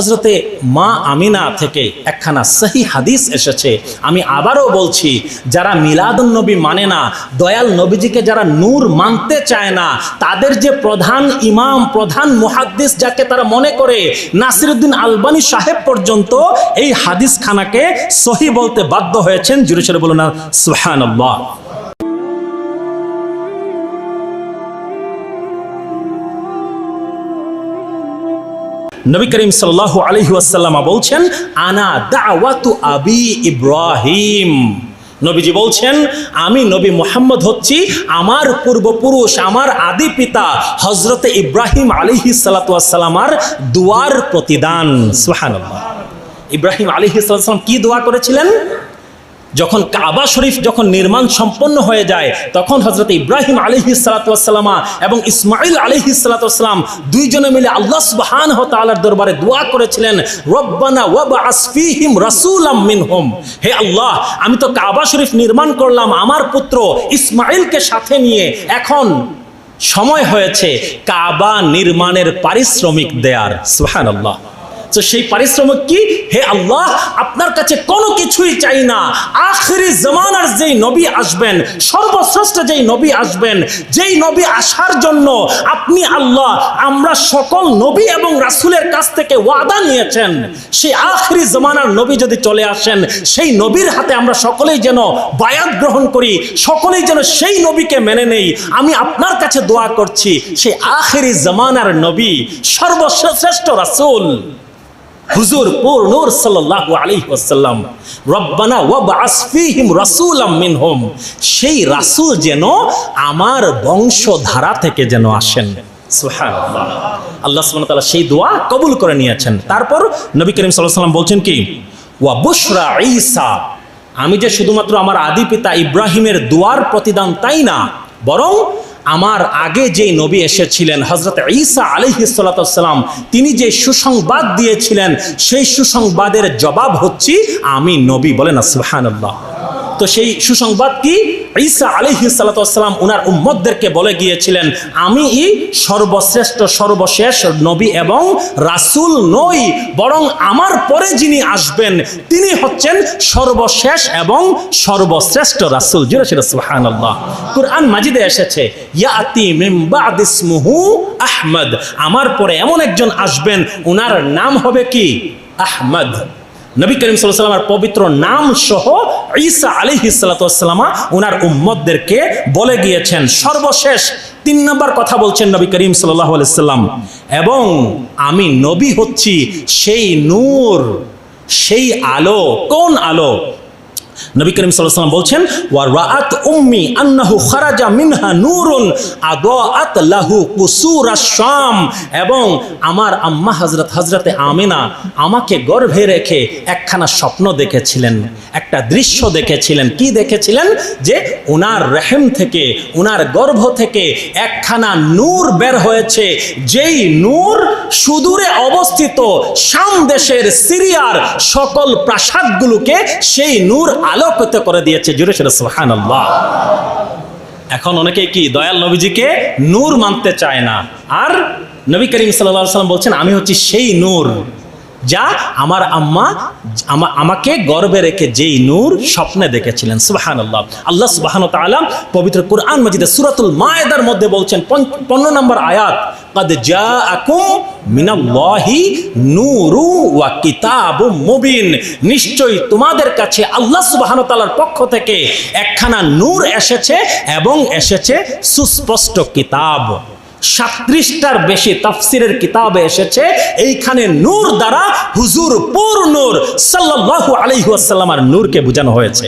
হজরতে মা আমিনা থেকে একখানা সহি হাদিস এসেছে। আমি আবারও বলছি, যারা মিলাদুন্নবী মানে না, দয়াল নবীজিকে যারা নূর মানতে চায় না, তাদের যে প্রধান ইমাম, প্রধান মুহাদ্দিস যাকে তারা মনে করে, নাসিরুদ্দিন আলবানী সাহেব পর্যন্ত এই হাদিস খানাকে সহি বলতে বাধ্য হয়েছেন। জুড়ে সরে বলুন না নবী করিম সাল্লাহ আলাইহি আসাল্লামা বলছেন, আনা দাওয়াতু আবি ইব্রাহিম। নবীজি বলছেন, আমি নবী মোহাম্মদ হচ্ছি, আমার পূর্বপুরুষ, আমার আদি পিতা হজরতে ইব্রাহিম আলিহি সালাতামার দুয়ার প্রতিদান। সুহান ইব্রাহিম আলিহি কি দোয়া করেছিলেন? যখন কাবা শরীফ যখন নির্মাণ সম্পন্ন হয়ে যায়, তখন হজরত ইব্রাহিম আলহি সালাতামা এবং ইসমাইল আলহি সালাতাম দুইজনে মিলে আল্লাহ সুবহান তালার দরবারে দোয়া করেছিলেন, রব্বানা ওয়াবা আসফিহিম রাসূলাম মিনহুম। হে আল্লাহ, আমি তো কাবা শরীফ নির্মাণ করলাম আমার পুত্র ইসমাইলকে সাথে নিয়ে। এখন সময় হয়েছে কাবা নির্মাণের পারিশ্রমিক দেয়ার। সুবহানাল্লাহ। তো সেই পারিশ্রমিক কি? হে আল্লাহ, আপনার কাছে কোনো কিছুই চাই না। আখরি জমানার যেই নবী আসবেন, সর্বশ্রেষ্ঠ যেই নবী আসবেন, যেই নবী আসার জন্য আপনি আল্লাহ, আমরা সকল নবী এবং রাসূলের কাছ থেকে ওয়াদা নিয়েছেন। সেই আখরি জমানার নবী যদি চলে আসেন, সেই নবীর হাতে আমরা সকলেই যেন বায়াত গ্রহণ করি, সকলেই যেন সেই নবীকে মেনে নেই। আমি আপনার কাছে দোয়া করছি, সেই আখেরি জমানার নবী, সর্বশ্রেষ্ঠ রাসূল। হুজুর, পুর নূর সাল্লাল্লাহু আলাইহি ওয়াসাল্লাম। রব্বানা ওয়াবআস ফীহিম রাসূলাম মিনহুম। সেই রাসূল যেন আমার বংশধারা থেকে যেন আসেন। সুবহানাল্লাহ। আল্লাহ সুবহানাহু ওয়া তাআলা সেই দোয়া কবুল করে নিয়েছেন। তারপর নবী করিম সাল্লাল্লাহু আলাইহি বলছেন কি? ওয়া বুশরা ঈসা। আমি যে শুধুমাত্র আমার আদি পিতা ইব্রাহিমের দোয়ার প্রতিদান তাই না, বরং আমার আগে যে নবী এসেছিলেন হজরত ঈসা আলহিসাল্লাম তিনি যে সুসংবাদ দিয়েছিলেন, সেই সুসংবাদের জবাব হচ্ছি আমি নবী বলেন সুবহানাল্লাহ। তো সেই সুসংবাদ কি? ঈসা আলহি সাল্লাতাম উনার উম্মদদেরকে বলে গিয়েছিলেন আমি ই সর্বশ্রেষ্ঠ, সর্বশেষ নবী এবং রাসূল নই, বরং আমার পরে যিনি আসবেন, তিনি হচ্ছেন সর্বশেষ এবং সর্বশ্রেষ্ঠ রাসূল। জিরা সেটা কুরআন মাজিদে এসেছে আহমদ। আমার পরে এমন একজন আসবেন, উনার নাম হবে কি? আহমদ। নবী করিম সাল্লামের পবিত্র নাম সহ ঈসা আলী হিসালাতামা ওনার উম্মদদেরকে বলে গিয়েছেন, সর্বশেষ তিন নম্বর কথা বলছেন নবী করিম সাল্লাহ আলাইসাল্লাম এবং আমি নবী হচ্ছি, সেই নূর, সেই আলো, কোন আলো? নবী করিম সাল্লাল্লাহু বলছেন এবং আমার আম্মা হযরত হযরতে আমিনা আমাকে গর্ভে রেখে একখানা স্বপ্ন দেখেছিলেন, একটা দৃশ্য দেখেছিলেন। কি দেখেছিলেন? যে ওনার রেহেম থেকে ওনার গর্ভ থেকে একখানা নূর বের হয়েছে। যেই নূর সুদূরে অবস্থিত শাম দেশের সিরিয়ার সকল প্রাসাদগুলোকে সেই নূর আলোকিত করে দিয়েছে জুড়ে সেটা সুহান এখন অনেকে কি দয়াল নবীজিকে নূর মানতে চায় না? আর নবী করিম সাল্লাম বলছেন, আমি হচ্ছি সেই নূর যা আমার আম্মা আমাকে গর্বে রেখে যেই নূর স্বপ্নে দেখেছিলেন। সুবাহান আল্লাহ আল্লাহ সুবাহান তালাম পবিত্র কুরআন মজিদে সুরাতুল মায়েদার মধ্যে বলছেন পন- পনেরো নম্বর আয়াত قد جاءكم من الله نور وكتاب মুবিন নিশ্চয়ই তোমাদের কাছে আল্লাহ সুবহানাহু ওয়া তাআলার পক্ষ থেকে একখানা নূর এসেছে এবং এসেছে সুস্পষ্ট কিতাব সাত্রিশটার বেশি তাফসিরের কিতাবে এসেছে এইখানে নূর দ্বারা হুজুর পুর নূর সাল্লাল্লাহু আলাইহি ওয়াসাল্লামার নূরকে বোঝানো হয়েছে